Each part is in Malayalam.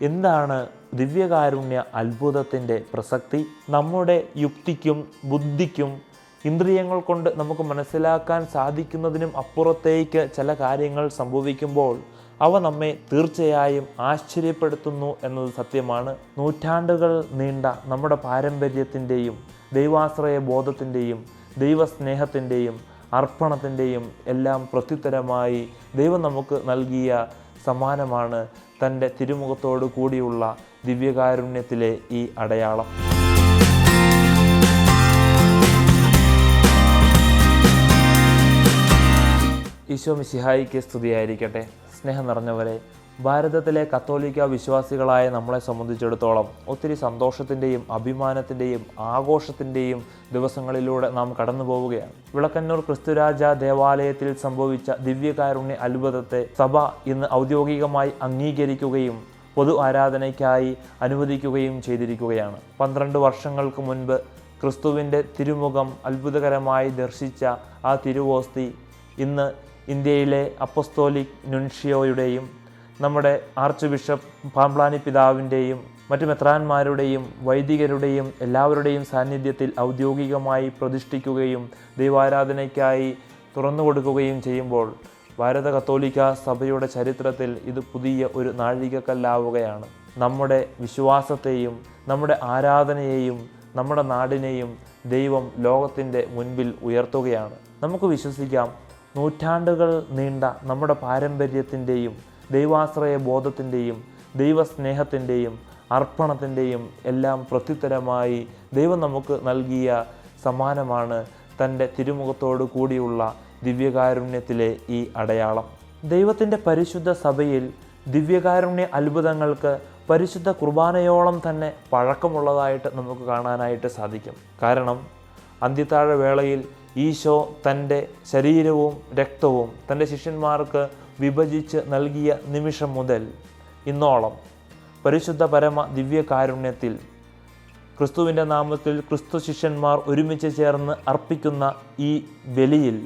എന്താണ് ദിവ്യകാരുണ്യ അത്ഭുതത്തിന്റെ പ്രസക്തി? നമ്മുടെ യുക്തിക്കും ബുദ്ധിക്കും ഇന്ദ്രിയങ്ങൾ കൊണ്ട് നമുക്ക് മനസ്സിലാക്കാൻ സാധിക്കുന്നതിനും അപ്പുറത്തേക്ക് ചില കാര്യങ്ങൾ സംഭവിക്കുമ്പോൾ അവ നമ്മെ തീർച്ചയായും ആശ്ചര്യപ്പെടുത്തുന്നു എന്നത് സത്യമാണ്. നൂറ്റാണ്ടുകൾ നീണ്ട നമ്മുടെ പാരമ്പര്യത്തിന്റെയും ദൈവാശ്രയ ബോധത്തിന്റെയും ദൈവസ്നേഹത്തിന്റെയും അർപ്പണത്തിന്റെയും എല്ലാം പ്രത്യുത്തരമായി ദൈവം നമുക്ക് നൽകിയ സമ്മാനമാണ് തന്റെ തിരുമുഖത്തോടു കൂടിയുള്ള ദിവ്യകാരുണ്യത്തിലെ ഈ അടയാളം. ഈശോ മിശിഹായിക്ക് സ്തുതിയായിരിക്കട്ടെ. സ്നേഹം നിറഞ്ഞവരെ ഭാരതത്തിലെ കത്തോലിക്ക വിശ്വാസികളായ നമ്മളെ സംബന്ധിച്ചിടത്തോളം ഒത്തിരി സന്തോഷത്തിന്റെയും അഭിമാനത്തിന്റെയും ആഘോഷത്തിന്റെയും ദിവസങ്ങളിലൂടെ നാം കടന്നു പോവുകയാണ്. വിളക്കന്നൂർ ക്രിസ്തുരാജ ദേവാലയത്തിൽ സംഭവിച്ച ദിവ്യകാരുണ്യ അത്ഭുതത്തെ സഭ ഇന്ന് ഔദ്യോഗികമായി അംഗീകരിക്കുകയും പൊതു ആരാധനയ്ക്കായി അനുവദിക്കുകയും ചെയ്തിരിക്കുകയാണ്. പന്ത്രണ്ട് വർഷങ്ങൾക്ക് മുൻപ് ക്രിസ്തുവിന്റെ തിരുമുഖം അത്ഭുതകരമായി ദർശിച്ച ആ തിരുവോസ്തി ഇന്ന് ഇന്ത്യയിലെ അപ്പസ്തോലിക് നുൻഷിയോയുടെയും നമ്മുടെ ആർച്ച് ബിഷപ്പ് പാമ്പ്ലാനി പിതാവിന്റെയും മറ്റു മെത്രാന്മാരുടെയും വൈദികരുടെയും എല്ലാവരുടെയും സാന്നിധ്യത്തിൽ ഔദ്യോഗികമായി പ്രതിഷ്ഠിക്കുകയും ദൈവാരാധനയ്ക്കായി തുറന്നു കൊടുക്കുകയും ചെയ്യുമ്പോൾ ഭാരത കത്തോലിക്ക സഭയുടെ ചരിത്രത്തിൽ ഇത് പുതിയ ഒരു നാഴികക്കല്ലാവുകയാണ്. നമ്മുടെ വിശ്വാസത്തെയും നമ്മുടെ ആരാധനയെയും നമ്മുടെ നാടിനെയും ദൈവം ലോകത്തിന്റെ മുൻപിൽ ഉയർത്തുകയാണ്. നമുക്ക് വിശ്വസിക്കാം നൂറ്റാണ്ടുകൾ നീണ്ട നമ്മുടെ പാരമ്പര്യത്തിന്റെയും ദൈവാശ്രയ ബോധത്തിന്റെയും ദൈവസ്നേഹത്തിന്റെയും അർപ്പണത്തിന്റെയും എല്ലാം പ്രത്യുത്തരമായി ദൈവം നമുക്ക് നൽകിയ സമ്മാനമാണ് തന്റെ തിരുമുഖത്തോടു കൂടിയുള്ള ദിവ്യകാരുണ്യത്തിലെ ഈ അടയാളം. ദൈവത്തിന്റെ പരിശുദ്ധ സഭയിൽ ദിവ്യകാരുണ്യ അത്ഭുതങ്ങൾക്ക് പരിശുദ്ധ കുർബാനയോളം തന്നെ പഴക്കമുള്ളതായിട്ട് നമുക്ക് കാണാനായിട്ട് സാധിക്കും. കാരണം അന്ത്യത്താഴ വേളയിൽ ഈശോ തന്റെ ശരീരവും രക്തവും തന്റെ ശിഷ്യന്മാർക്ക് വിഭജിച്ച് നൽകിയ നിമിഷം മുതൽ ഇന്നോളം പരിശുദ്ധ പരമ ദിവ്യകാരുണ്യത്തിൽ ക്രിസ്തുവിന്റെ നാമത്തിൽ ക്രിസ്തു ശിഷ്യന്മാർ ഒരുമിച്ച് ചേർന്ന് അർപ്പിക്കുന്ന ഈ ബലിയിൽ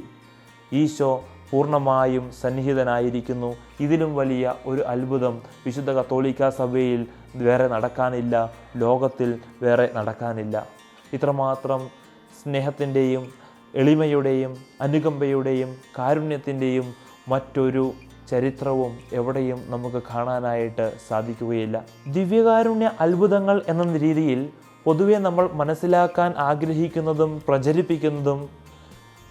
ഈശോ പൂർണമായും സന്നിഹിതനായിരിക്കുന്നു. ഇതിലും വലിയ ഒരു അത്ഭുതം വിശുദ്ധ കത്തോലിക്ക സഭയിൽ വേറെ നടക്കാനില്ല ലോകത്തിൽ വേറെ നടക്കാനില്ല. ഇത്രമാത്രം സ്നേഹത്തിന്റെയും എളിമയുടെയും അനുകമ്പയുടെയും കാരുണ്യത്തിന്റെയും മറ്റൊരു ചരിത്രവും എവിടെയും നമുക്ക് കാണാനായിട്ട് സാധിക്കുകയില്ല. ദിവ്യകാരുണ്യ അത്ഭുതങ്ങൾ എന്ന രീതിയിൽ പൊതുവെ നമ്മൾ മനസ്സിലാക്കാൻ ആഗ്രഹിക്കുന്നതും പ്രചരിപ്പിക്കുന്നതും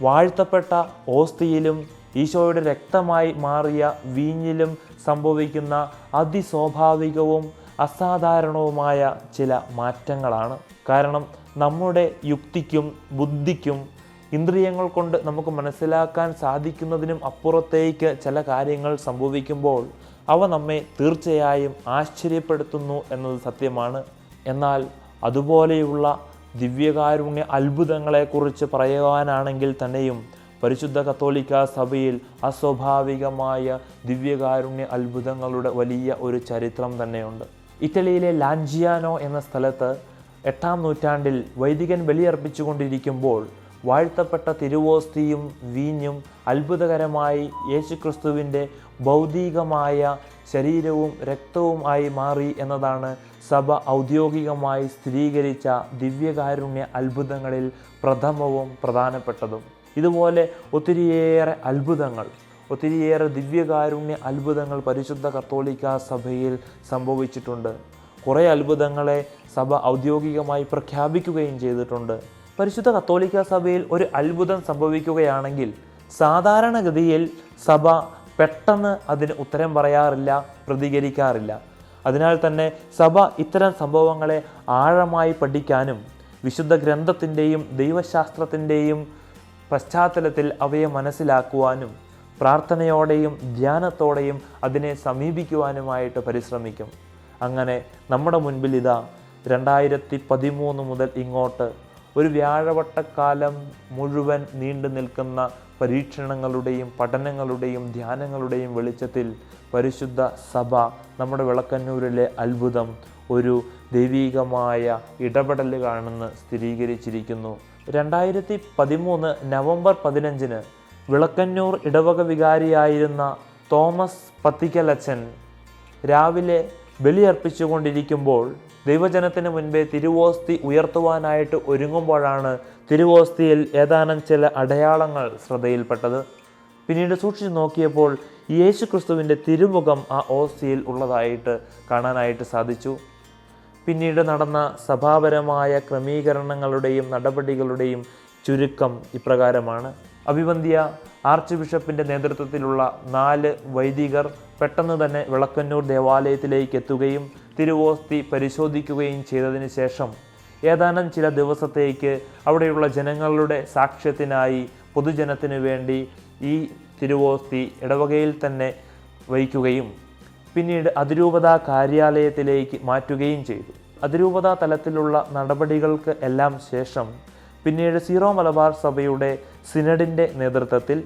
വാഴ്ത്തപ്പെട്ട ഓസ്തിയിലും ഈശോയുടെ രക്തമായി മാറിയ വീഞ്ഞിലും സംഭവിക്കുന്ന അതിസ്വാഭാവികവും അസാധാരണവുമായ ചില മാറ്റങ്ങളാണ്. കാരണം നമ്മുടെ യുക്തിക്കും ബുദ്ധിക്കും ഇന്ദ്രിയങ്ങൾ കൊണ്ട് നമുക്ക് മനസ്സിലാക്കാൻ സാധിക്കുന്നതിനും അപ്പുറത്തേക്ക് ചില കാര്യങ്ങൾ സംഭവിക്കുമ്പോൾ അവ നമ്മെ തീർച്ചയായും ആശ്ചര്യപ്പെടുത്തുന്നു എന്നത് സത്യമാണ്. എന്നാൽ അതുപോലെയുള്ള ദിവ്യകാരുണ്യ അത്ഭുതങ്ങളെക്കുറിച്ച് പറയുവാനാണെങ്കിൽ തന്നെയും പരിശുദ്ധ കത്തോലിക്ക സഭയിൽ അസ്വാഭാവികമായ ദിവ്യകാരുണ്യ അത്ഭുതങ്ങളുടെ വലിയ ഒരു ചരിത്രം തന്നെയുണ്ട്. ഇറ്റലിയിലെ ലാൻജിയാനോ എന്ന സ്ഥലത്ത് എട്ടാം നൂറ്റാണ്ടിൽ വൈദികൻ ബലിയർപ്പിച്ചുകൊണ്ടിരിക്കുമ്പോൾ വാഴ്ത്തപ്പെട്ട തിരുവോസ്തിയും വീഞ്ഞും അത്ഭുതകരമായി യേശുക്രിസ്തുവിന്റെ ഭൗതികമായ ശരീരവും രക്തവും ആയി മാറി എന്നതാണ് സഭ ഔദ്യോഗികമായി സ്ഥിരീകരിച്ച ദിവ്യകാരുണ്യ അത്ഭുതങ്ങളിൽ പ്രഥമവും പ്രധാനപ്പെട്ടതും. ഇതുപോലെ ഒത്തിരിയേറെ അത്ഭുതങ്ങൾ ഒത്തിരിയേറെ ദിവ്യകാരുണ്യ അത്ഭുതങ്ങൾ പരിശുദ്ധ കത്തോലിക്ക സഭയിൽ സംഭവിച്ചിട്ടുണ്ട്. കുറേ അത്ഭുതങ്ങളെ സഭ ഔദ്യോഗികമായി പ്രഖ്യാപിക്കുകയും ചെയ്തിട്ടുണ്ട്. പരിശുദ്ധ കത്തോലിക്ക സഭയിൽ ഒരു അത്ഭുതം സംഭവിക്കുകയാണെങ്കിൽ സാധാരണഗതിയിൽ സഭ പെട്ടെന്ന് അതിന് ഉത്തരം പറയാറില്ല പ്രതികരിക്കാറില്ല. അതിനാൽ തന്നെ സഭ ഇത്തരം സംഭവങ്ങളെ ആഴമായി പഠിക്കാനും വിശുദ്ധ ഗ്രന്ഥത്തിന്റെയും ദൈവശാസ്ത്രത്തിന്റെയും പശ്ചാത്തലത്തിൽ അവയെ മനസ്സിലാക്കുവാനും പ്രാർത്ഥനയോടെയും ധ്യാനത്തോടെയും അതിനെ സമീപിക്കുവാനുമായിട്ട് പരിശ്രമിക്കും. അങ്ങനെ നമ്മുടെ മുൻപിൽ ഇതാ രണ്ടായിരത്തി പതിമൂന്ന് മുതൽ ഇങ്ങോട്ട് ഒരു വ്യാഴവട്ടക്കാലം മുഴുവൻ നീണ്ടു നിൽക്കുന്ന പരീക്ഷണങ്ങളുടെയും പഠനങ്ങളുടെയും ധ്യാനങ്ങളുടെയും വെളിച്ചത്തിൽ പരിശുദ്ധ സഭ നമ്മുടെ വിളക്കന്നൂരിലെ അത്ഭുതം ഒരു ദൈവീകമായ ഇടപെടൽ കാണുന്ന സ്ഥിരീകരിച്ചിരിക്കുന്നു. രണ്ടായിരത്തി പതിമൂന്ന് നവംബർ പതിനഞ്ചിന് വിളക്കന്നൂർ ഇടവക വികാരിയായിരുന്ന തോമസ് പത്തിക്കലച്ചൻ രാവിലെ ബലിയർപ്പിച്ചുകൊണ്ടിരിക്കുമ്പോൾ ദൈവജനത്തിന് മുൻപേ തിരുവോസ്തി ഉയർത്തുവാനായിട്ട് ഒരുങ്ങുമ്പോഴാണ് തിരുവോസ്തിയിൽ ഏതാനും ചില അടയാളങ്ങൾ ശ്രദ്ധയിൽപ്പെട്ടത്. പിന്നീട് സൂക്ഷിച്ചു നോക്കിയപ്പോൾ യേശു ക്രിസ്തുവിന്റെ തിരുമുഖം ആ ഓസ്തിയിൽ ഉള്ളതായിട്ട് കാണാനായിട്ട് സാധിച്ചു. പിന്നീട് നടന്ന സഭാപരമായ ക്രമീകരണങ്ങളുടെയും നടപടികളുടെയും ചുരുക്കം ഇപ്രകാരമാണ്. അഭിവന്ധ്യ ആർച്ച് ബിഷപ്പിന്റെ നേതൃത്വത്തിലുള്ള നാല് വൈദികർ പെട്ടെന്ന് തന്നെ വിളക്കന്നൂർ ദേവാലയത്തിലേക്ക് എത്തുകയും തിരുവോസ്തി പരിശോധിക്കുകയും ചെയ്തതിന് ശേഷം ഏതാനും ചില ദിവസത്തേക്ക് അവിടെയുള്ള ജനങ്ങളുടെ സാക്ഷ്യത്തിനായി പൊതുജനത്തിനു വേണ്ടി ഈ തിരുവോസ്തി ഇടവകയിൽ തന്നെ വഹിക്കുകയും പിന്നീട് അതിരൂപതാ കാര്യാലയത്തിലേക്ക് മാറ്റുകയും ചെയ്തു. അതിരൂപതാ തലത്തിലുള്ള നടപടികൾക്ക് എല്ലാം ശേഷം പിന്നീട് സീറോ മലബാർ സഭയുടെ സിനഡിന്റെ നേതൃത്വത്തിൽ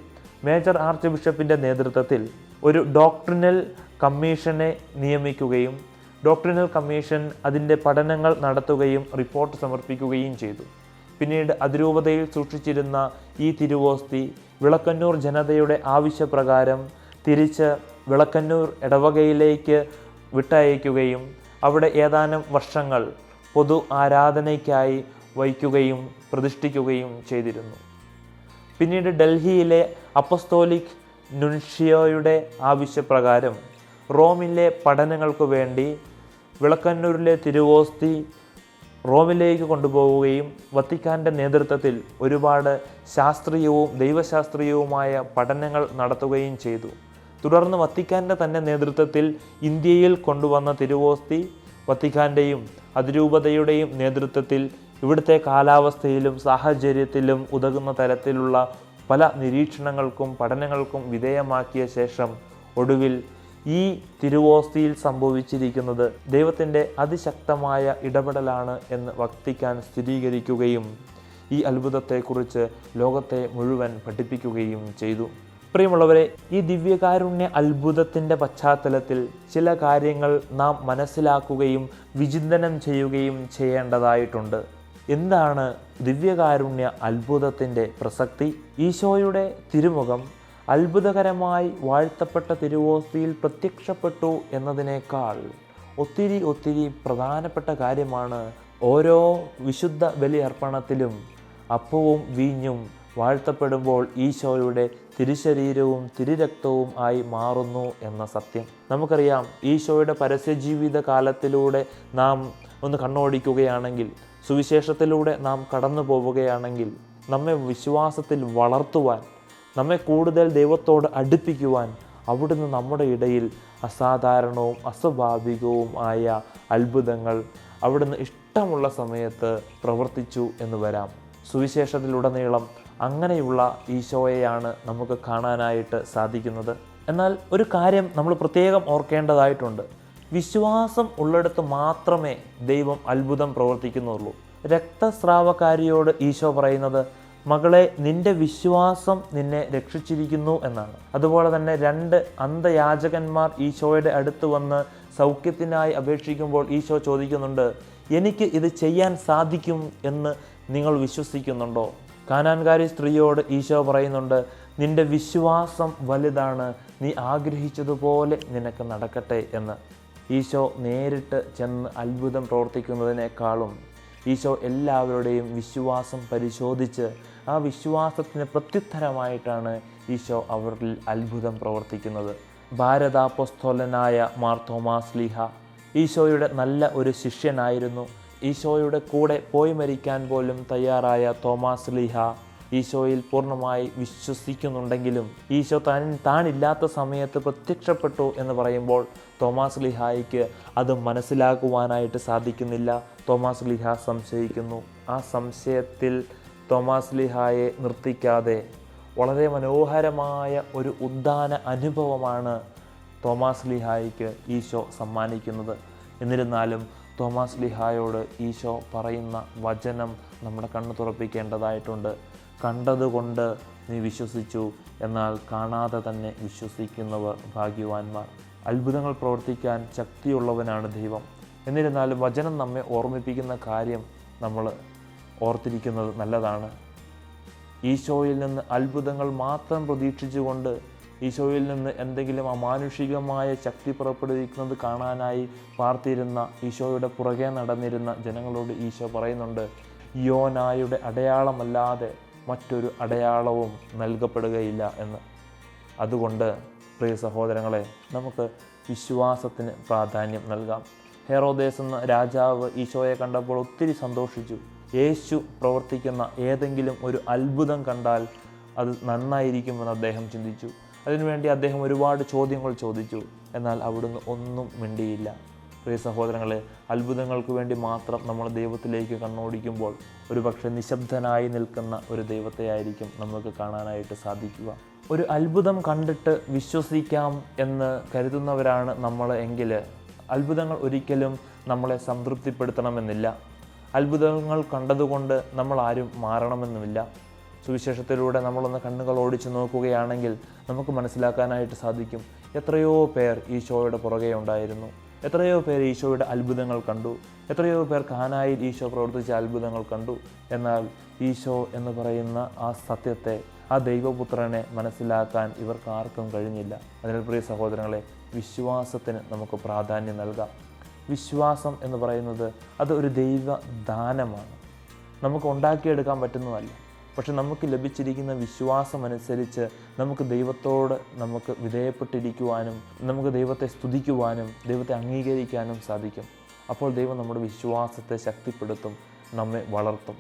മേജർ ആർച്ച് ബിഷപ്പിന്റെ നേതൃത്വത്തിൽ ഒരു ഡോക്ട്രിനൽ കമ്മീഷനെ നിയമിക്കുകയും ഡോക്ട്രിനൽ കമ്മീഷൻ അതിന്റെ പഠനങ്ങൾ നടത്തുകയും റിപ്പോർട്ട് സമർപ്പിക്കുകയും ചെയ്തു. പിന്നീട് അതിരൂപതയിൽ സൂക്ഷിച്ചിരുന്ന ഈ തിരുവോസ്തി വിളക്കന്നൂർ ജനതയുടെ ആവശ്യപ്രകാരം തിരിച്ച് വിളക്കന്നൂർ ഇടവകയിലേക്ക് വിട്ടയക്കുകയും അവിടെ ഏതാനും വർഷങ്ങൾ പൊതു ആരാധനയ്ക്കായി വഹിക്കുകയും പ്രതിഷ്ഠിക്കുകയും ചെയ്തിരുന്നു. പിന്നീട് ഡൽഹിയിലെ അപ്പസ്തോലിക് നുൻഷിയോയുടെ ആവശ്യപ്രകാരം റോമിലെ പഠനങ്ങൾക്കു വേണ്ടി വിളക്കന്നൂരിലെ തിരുവോസ്തി റോമിലേക്ക് കൊണ്ടുപോവുകയും വത്തിക്കാന്റെ നേതൃത്വത്തിൽ ഒരുപാട് ശാസ്ത്രീയവും ദൈവശാസ്ത്രീയവുമായ പഠനങ്ങൾ നടത്തുകയും ചെയ്തു. തുടർന്ന് വത്തിക്കാന്റെ തന്നെ നേതൃത്വത്തിൽ ഇന്ത്യയിൽ കൊണ്ടുവന്ന തിരുവോസ്തി വത്തിക്കാന്റെയും അതിരൂപതയുടെയും നേതൃത്വത്തിൽ ഇവിടുത്തെ കാലാവസ്ഥയിലും സാഹചര്യത്തിലും ഉതകുന്ന തരത്തിലുള്ള പല നിരീക്ഷണങ്ങൾക്കും പഠനങ്ങൾക്കും വിധേയമാക്കിയ ശേഷം ഒടുവിൽ ഈ തിരുവോസ്തിയിൽ സംഭവിച്ചിരിക്കുന്നത് ദൈവത്തിന്റെ അതിശക്തമായ ഇടപെടലാണ് എന്ന് വക്തിക്കാൻ സ്ഥിരീകരിക്കുകയും ഈ അത്ഭുതത്തെക്കുറിച്ച് ലോകത്തെ മുഴുവൻ പഠിപ്പിക്കുകയും ചെയ്തു. പ്രിയമുള്ളവരെ ഈ ദിവ്യകാരുണ്യ അത്ഭുതത്തിന്റെ പശ്ചാത്തലത്തിൽ ചില കാര്യങ്ങൾ നാം മനസ്സിലാക്കുകയും വിചിന്തനം ചെയ്യുകയും ചെയ്യേണ്ടതായിട്ടുണ്ട്. എന്താണ് ദിവ്യകാരുണ്യ അത്ഭുതത്തിന്റെ പ്രസക്തി? ഈശോയുടെ തിരുമുഖം അത്ഭുതകരമായി വാഴ്ത്തപ്പെട്ട തിരുവോസ്തിയിൽ പ്രത്യക്ഷപ്പെട്ടു എന്നതിനേക്കാൾ ഒത്തിരി ഒത്തിരി പ്രധാനപ്പെട്ട കാര്യമാണ് ഓരോ വിശുദ്ധ ബലിയർപ്പണത്തിലും അപ്പവും വീഞ്ഞും വാഴ്ത്തപ്പെടുമ്പോൾ ഈശോയുടെ തിരുശരീരവും തിരുരക്തവും ആയി മാറുന്നു എന്ന സത്യം. നമുക്കറിയാം ഈശോയുടെ പരസ്യജീവിത കാലത്തിലൂടെ നാം ഒന്ന് കണ്ണോടിക്കുകയാണെങ്കിൽ സുവിശേഷത്തിലൂടെ നാം കടന്നു പോവുകയാണെങ്കിൽ നമ്മെ വിശ്വാസത്തിൽ വളർത്തുവാൻ നമ്മെ കൂടുതൽ ദൈവത്തോട് അടുപ്പിക്കുവാൻ അവിടുന്ന് നമ്മുടെ ഇടയിൽ അസാധാരണവും അസ്വാഭാവികവും ആയ അത്ഭുതങ്ങൾ അവിടുന്ന് ഇഷ്ടമുള്ള സമയത്ത് പ്രവർത്തിച്ചു എന്ന് വരാം. സുവിശേഷത്തിലുടനീളം അങ്ങനെയുള്ള ഈശോയെയാണ് നമുക്ക് കാണാനായിട്ട് സാധിക്കുന്നത്. എന്നാൽ ഒരു കാര്യം നമ്മൾ പ്രത്യേകം ഓർക്കേണ്ടതായിട്ടുണ്ട്. വിശ്വാസം ഉള്ളിടത്ത് മാത്രമേ ദൈവം അത്ഭുതം പ്രവർത്തിക്കുന്നുള്ളൂ. രക്തസ്രാവക്കാരിയോട് ഈശോ പറയുന്നത് മകളെ നിന്റെ വിശ്വാസം നിന്നെ രക്ഷിച്ചിരിക്കുന്നു എന്നാണ്. അതുപോലെ തന്നെ രണ്ട് അന്ധയാചകന്മാർ ഈശോയുടെ അടുത്ത് വന്ന് സൗഖ്യത്തിനായി അപേക്ഷിക്കുമ്പോൾ ഈശോ ചോദിക്കുന്നുണ്ട് എനിക്ക് ഇത് ചെയ്യാൻ സാധിക്കും എന്ന് നിങ്ങൾ വിശ്വസിക്കുന്നുണ്ടോ? കാനാൻകാരി സ്ത്രീയോട് ഈശോ പറയുന്നുണ്ട് നിന്റെ വിശ്വാസം വലുതാണ് നീ ആഗ്രഹിച്ചതുപോലെ നിനക്ക് നടക്കട്ടെ എന്ന്. ഈശോ നേരിട്ട് ചെന്ന് അത്ഭുതം പ്രവർത്തിക്കുന്നതിനേക്കാളും ഈശോ എല്ലാവരുടെയും വിശ്വാസം പരിശോധിച്ച് ആ വിശ്വാസത്തിന് പ്രത്യുത്തരമായിട്ടാണ് ഈശോ അവരിൽ അത്ഭുതം പ്രവർത്തിക്കുന്നത്. ഭാരതാപസ്തോലനായ ലീഹ ഈശോയുടെ നല്ല ഒരു ശിഷ്യനായിരുന്നു. ഈശോയുടെ കൂടെ പോയി മരിക്കാൻ പോലും തയ്യാറായ തോമാസ് ലീഹ ഈശോയിൽ പൂർണമായി വിശ്വസിക്കുന്നുണ്ടെങ്കിലും ഈശോ താൻ താനില്ലാത്ത സമയത്ത് പ്രത്യക്ഷപ്പെട്ടു എന്ന് പറയുമ്പോൾ തോമാസ് ലിഹായിക്ക് അത് മനസ്സിലാക്കുവാനായിട്ട് സാധിക്കുന്നില്ല. തോമാസ് ലിഹ സംശയിക്കുന്നു. ആ സംശയത്തിൽ തോമാസ് ലിഹായെ നിർത്തിക്കാതെ വളരെ മനോഹരമായ ഒരു ഉദ്ദാന അനുഭവമാണ് തോമാസ് ലിഹായിക്ക് ഈശോ സമ്മാനിക്കുന്നത്. എന്നിരുന്നാലും തോമാസ് ലിഹായോട് ഈശോ പറയുന്ന വചനം നമ്മുടെ കണ്ണ് തുറപ്പിക്കേണ്ടതായിട്ടുണ്ട്. കണ്ടതുകൊണ്ട് നീ വിശ്വസിച്ചു എന്നാൽ കാണാതെ തന്നെ വിശ്വസിക്കുന്നവർ ഭാഗ്യവാന്മാർ. അത്ഭുതങ്ങൾ പ്രവർത്തിക്കാൻ ശക്തിയുള്ളവനാണ് ദൈവം. എന്നിരുന്നാലും വചനം നമ്മെ ഓർമ്മിപ്പിക്കുന്ന കാര്യം നമ്മൾ ഓർത്തിരിക്കുന്നത് നല്ലതാണ്. ഈശോയിൽ നിന്ന് അത്ഭുതങ്ങൾ മാത്രം പ്രതീക്ഷിച്ചുകൊണ്ട് ഈശോയിൽ നിന്ന് എന്തെങ്കിലും അമാനുഷികമായ ശക്തി പുറപ്പെടുവിക്കുന്നത് കാണാനായി പാർത്തിരുന്ന ഈശോയുടെ പുറകെ നടന്നിരുന്ന ജനങ്ങളോട് ഈശോ പറയുന്നുണ്ട് യോനായുടെ അടയാളമല്ലാതെ മറ്റൊരു അടയാളവും നൽകപ്പെടുകയില്ല എന്ന്. അതുകൊണ്ട് പ്രിയ സഹോദരങ്ങളെ നമുക്ക് വിശ്വാസത്തിന് പ്രാധാന്യം നൽകാം. ഹെറോദേസ് എന്ന രാജാവ് ഈശോയെ കണ്ടപ്പോൾ ഒത്തിരി സന്തോഷിച്ചു. യേശു പ്രവർത്തിക്കുന്ന ഏതെങ്കിലും ഒരു അത്ഭുതം കണ്ടാൽ അത് നന്നായിരിക്കുമെന്ന് അദ്ദേഹം ചിന്തിച്ചു. അതിനുവേണ്ടി അദ്ദേഹം ഒരുപാട് ചോദ്യങ്ങൾ ചോദിച്ചു. എന്നാൽ അവിടുന്ന് ഒന്നും മിണ്ടിയില്ല. പ്രിയ സഹോദരങ്ങളെ അത്ഭുതങ്ങൾക്ക് വേണ്ടി മാത്രം നമ്മൾ ദൈവത്തിലേക്ക് കണ്ണോടിക്കുമ്പോൾ ഒരുപക്ഷെ നിശബ്ദനായി നിൽക്കുന്ന ഒരു ദൈവത്തെ ആയിരിക്കും നമുക്ക് കാണാനായിട്ട് സാധിക്കുക. ഒരു അത്ഭുതം കണ്ടിട്ട് വിശ്വസിക്കാം എന്ന് കരുതുന്നവരാണ് നമ്മൾ എങ്കിൽ അത്ഭുതങ്ങൾ ഒരിക്കലും നമ്മളെ സംതൃപ്തിപ്പെടുത്തണമെന്നില്ല. അത്ഭുതങ്ങൾ കണ്ടതുകൊണ്ട് നമ്മൾ ആരും മാറണമെന്നുമില്ല. സുവിശേഷത്തിലൂടെ നമ്മളൊന്ന് കണ്ണുകൾ ഓടിച്ചു നോക്കുകയാണെങ്കിൽ നമുക്ക് മനസ്സിലാക്കാനായിട്ട് സാധിക്കും. എത്രയോ പേർ ഈശോയുടെ പുറകെ ഉണ്ടായിരുന്നു. എത്രയോ പേർ ഈശോയുടെ അത്ഭുതങ്ങൾ കണ്ടു. എത്രയോ പേർ കാനായിൽ ഈശോ പ്രവർത്തിച്ച അത്ഭുതങ്ങൾ കണ്ടു. എന്നാൽ ഈശോ എന്ന് പറയുന്ന ആ സത്യത്തെ ആ ദൈവപുത്രനെ മനസ്സിലാക്കാൻ ഇവർക്ക് ആർക്കും കഴിഞ്ഞില്ല. അതിനാൽ പ്രിയ സഹോദരങ്ങളെ വിശ്വാസത്തിന് നമുക്ക് പ്രാധാന്യം നൽകാം. വിശ്വാസം എന്ന് പറയുന്നത് അത് ഒരു ദൈവ ദാനമാണ്. നമുക്ക് ഉണ്ടാക്കിയെടുക്കാൻ പറ്റുന്നതല്ല. പക്ഷെ നമുക്ക് ലഭിച്ചിരിക്കുന്ന വിശ്വാസം അനുസരിച്ച് നമുക്ക് ദൈവത്തോട് നമുക്ക് വിധേയപ്പെട്ടിരിക്കുവാനും നമുക്ക് ദൈവത്തെ സ്തുതിക്കുവാനും ദൈവത്തെ അംഗീകരിക്കാനും സാധിക്കും. അപ്പോൾ ദൈവം നമ്മുടെ വിശ്വാസത്തെ ശക്തിപ്പെടുത്തും നമ്മെ വളർത്തും.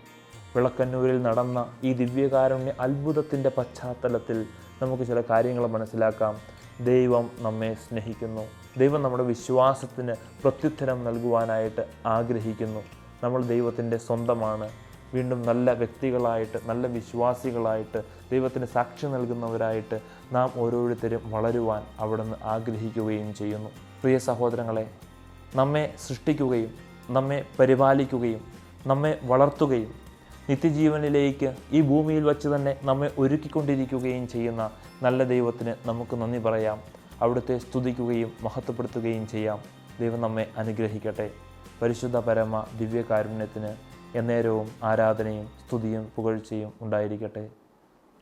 വിളക്കന്നൂരിൽ നടന്ന ഈ ദിവ്യകാരുണ്യ അത്ഭുതത്തിന്റെ പശ്ചാത്തലത്തിൽ നമുക്ക് ചില കാര്യങ്ങൾ മനസ്സിലാക്കാം. ദൈവം നമ്മെ സ്നേഹിക്കുന്നു. ദൈവം നമ്മുടെ വിശ്വാസത്തിന് പ്രത്യുത്തരം നൽകുവാനായിട്ട് ആഗ്രഹിക്കുന്നു. നമ്മൾ ദൈവത്തിന്റെ സ്വന്തമാണ്. വീണ്ടും നല്ല വ്യക്തികളായിട്ട് നല്ല വിശ്വാസികളായിട്ട് ദൈവത്തിന് സാക്ഷി നൽകുന്നവരായിട്ട് നാം ഓരോരുത്തരും വളരുവാൻ അവിടുന്ന് ആഗ്രഹിക്കുകയും ചെയ്യുന്നു. പ്രിയ സഹോദരങ്ങളെ നമ്മെ സൃഷ്ടിക്കുകയും നമ്മെ പരിപാലിക്കുകയും നമ്മെ വളർത്തുകയും നിത്യജീവനിലേക്ക് ഈ ഭൂമിയിൽ വച്ച് തന്നെ നമ്മെ ഒരുക്കിക്കൊണ്ടിരിക്കുകയും ചെയ്യുന്ന നല്ല ദൈവത്തിന് നമുക്ക് നന്ദി പറയാം. അവിടുത്തെ സ്തുതിക്കുകയും മഹത്വപ്പെടുത്തുകയും ചെയ്യാം. ദൈവം നമ്മെ അനുഗ്രഹിക്കട്ടെ. പരിശുദ്ധ പരമ ദിവ്യകാരുണ്യത്തിന് എന്നേരവും ആരാധനയും സ്തുതിയും പുകഴ്ചയും ഉണ്ടായിരിക്കട്ടെ.